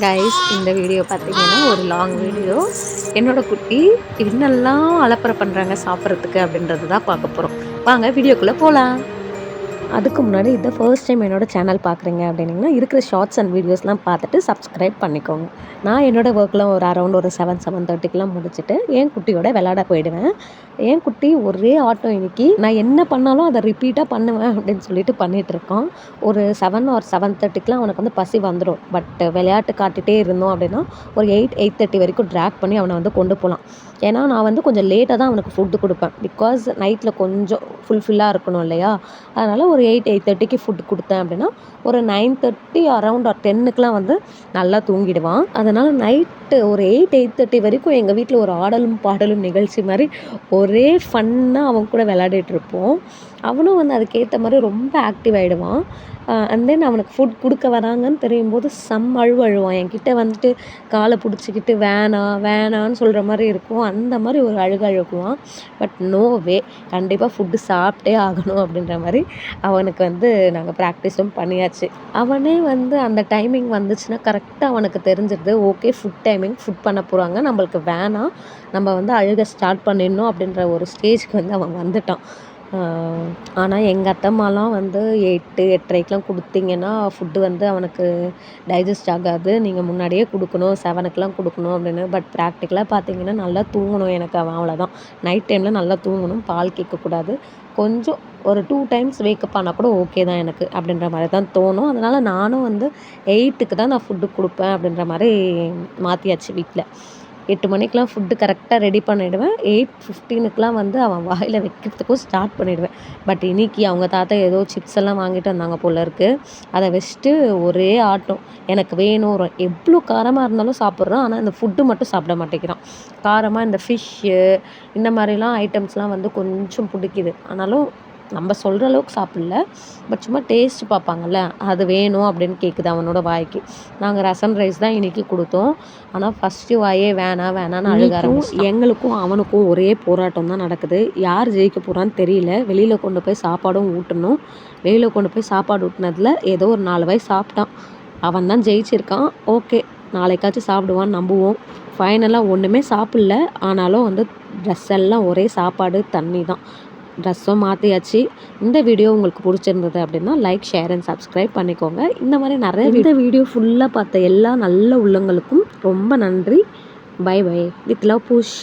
Guys இந்த video பார்த்தீங்கன்னா ஒரு லாங் வீடியோ என்னோடய குட்டி என்னெல்லாம் அலப்பறை பண்ணுறாங்க சாப்பிட்றதுக்கு அப்படின்றது தான் பார்க்க போகிறோம் வாங்க வீடியோக்குள்ளே போகலாம் அதுக்கு முன்னாடி இதை ஃபர்ஸ்ட் டைம் என்னோட சேனல் பார்க்குறீங்க அப்படின்னா இருக்கிற ஷார்ட்ஸ் அண்ட் வீடியோஸ்லாம் பார்த்துட்டு சப்ஸ்கிரைப் பண்ணிக்கோங்க. நான் என்னோட ஒர்க்லாம் ஒரு அரௌண்ட் ஒரு செவன் செவன் தேர்ட்டிக்கெலாம் முடிச்சுட்டு என் குட்டியோட விளாட போயிடுவேன். என் குட்டி ஒரே ஆட்டம் இன்னைக்கு நான் என்ன பண்ணாலும் அதை ரிப்பீட்டாக பண்ணுவேன் அப்படின்னு சொல்லிட்டு பண்ணிகிட்ருக்கோம் ஒரு செவன் ஆர் செவன் தேர்ட்டிக்கெலாம் அவனுக்கு வந்து பசி வந்துடும் பட் விளையாட்டு காட்டிகிட்டே இருந்தோம் அப்படின்னா ஒரு எயிட் எயிட் தேர்ட்டி வரைக்கும் ட்ராக் பண்ணி அவனை வந்து கொண்டு போகலாம் ஏன்னா நான் வந்து கொஞ்சம் லேட்டாக தான் அவனுக்கு ஃபுட்டு கொடுப்பேன். பிகாஸ் நைட்டில் கொஞ்சம் ஃபுல்ஃபில்லாக இருக்கணும் இல்லையா? அதனால் ஒரு எயிட் எயிட் தேர்ட்டிக்கு ஃபுட் கொடுத்தேன் அப்படின்னா ஒரு நைன் தேர்ட்டி அரௌண்ட் ஒரு டென்னுக்குலாம் வந்து நல்லா தூங்கிடுவான். அதனால் நைட்டு ஒரு எயிட் எயிட் தேர்ட்டி வரைக்கும் எங்கள் வீட்டில் ஒரு ஆடலும் பாடலும் நிகழ்ச்சி மாதிரி ஒரே ஃபன்னாக அவன் கூட விளையாடிட்டு இருப்போம். அவனும் வந்து அதுக்கேற்ற மாதிரி ரொம்ப ஆக்டிவ் ஆகிடுவான் அண்ட் தென் அவனுக்கு ஃபுட் கொடுக்க வராங்கன்னு தெரியும் போது செம் அழுவு அழுவான் என்கிட்ட வந்துட்டு காலை பிடிச்சிக்கிட்டு வேணாம் வேணான்னு சொல்கிற மாதிரி இருக்கும். அந்த மாதிரி ஒரு அழுக அழுகுவான் பட் நோ வே கண்டிப்பாக ஃபுட்டு சாப்பிட்டே ஆகணும் அப்படின்ற மாதிரி அவனுக்கு வந்து நாங்கள் ப்ராக்டிஸும் பண்ணியாச்சு. அவனே வந்து அந்த டைமிங் வந்துச்சுன்னா கரெக்டாக அவனுக்கு தெரிஞ்சிருது. ஓகே ஃபுட் டைமிங் ஃபுட் பண்ண போகிறாங்க நம்மளுக்கு வேணாம். நம்ம வந்து அழுக ஸ்டார்ட் பண்ணிடணும் அப்படின்ற ஒரு ஸ்டேஜ்க்கு வந்து அவன் வந்துட்டான். ஆனால் எங்கள் அத்தம்மாலாம் வந்து எட்டு எட்டரைக்கெலாம் கொடுத்தீங்கன்னா ஃபுட்டு வந்து அவனுக்கு டைஜஸ்ட் ஆகாது. நீங்கள் முன்னாடியே கொடுக்கணும் செவனுக்கெலாம் கொடுக்கணும் அப்படின்னு. பட் ப்ராக்டிக்கலாக பார்த்தீங்கன்னா நல்லா தூங்கணும் எனக்கு அவன் அவ்வளோதான் நைட் டைமில் நல்லா தூங்கணும் பால் கேட்கக்கூடாது. கொஞ்சம் ஒரு டூ டைம்ஸ் வேக்கப் ஆனால் கூட ஓகே தான் எனக்கு அப்படின்ற மாதிரி தான் தோணும். அதனால் நானும் வந்து எயிட்டுக்கு தான் நான் ஃபுட்டு கொடுப்பேன் அப்படின்ற மாதிரி மாற்றியாச்சு வீட்டில் எட்டு மணிக்கெலாம் ஃபுட்டு கரெக்டாக ரெடி பண்ணிவிடுவேன் எயிட் ஃபிஃப்டீனுக்குலாம் வந்து அவன் வாயில் வைக்கிறதுக்கும் ஸ்டார்ட் பண்ணிவிடுவேன் பட் இன்னைக்கு அவங்க தாத்தா ஏதோ சிப்ஸ் எல்லாம் வாங்கிட்டு வந்தாங்க போல இருக்குது அதை வச்சுட்டு ஒரே ஆட்டம். எனக்கு வேணும். எவ்வளோ காரமாக இருந்தாலும் சாப்பிட்றான். ஆனால் இந்த ஃபுட்டு மட்டும் சாப்பிட மாட்டேங்கிறான். காரமாக இந்த ஃபிஷ்ஷு இந்த மாதிரிலாம் ஐட்டம்ஸ்லாம் வந்து கொஞ்சம் பிடிக்குது. ஆனாலும் நம்ம சொல்கிற அளவுக்கு சாப்பிடல. பட் சும்மா டேஸ்ட் பார்ப்பாங்கல்ல அது வேணும் அப்படின்னு கேட்குது அவனோட வாய்க்கு. நாங்கள் ரசம் ரைஸ் தான் இன்னைக்கு கொடுத்தோம். ஆனால் ஃபஸ்ட்டு வாயே வேணாம் வேணான்னு அழுக. எங்களுக்கும் அவனுக்கும் ஒரே போராட்டம் தான் நடக்குது. யார் ஜெயிக்க போகிறான்னு தெரியல. வெளியில் கொண்டு போய் சாப்பாடும் ஊட்டணும். வெளியில் கொண்டு போய் சாப்பாடு ஊட்டினதுல ஏதோ ஒரு நாலு வாய் சாப்பிட்டான். அவன் தான் ஜெயிச்சிருக்கான். ஓகே நாளைக்காச்சும் சாப்பிடுவான்னு நம்புவோம். ஃபைனலாக ஒன்றுமே சாப்பிடல. ஆனாலும் வந்து ட்ரெஸ் எல்லாம் ஒரே சாப்பாடு தண்ணி தான். ட்ரெஸ்ஸும் மாற்றியாச்சு இந்த வீடியோ உங்களுக்கு பிடிச்சிருந்தது அப்படின்னா லைக் ஷேர் அண்ட் சப்ஸ்கிரைப் பண்ணிக்கோங்க. இந்த மாதிரி நிறைய இந்த வீடியோ ஃபுல்லாக பார்த்த எல்லா நல்ல உள்ளங்களுக்கும் ரொம்ப நன்றி. Bye bye with love push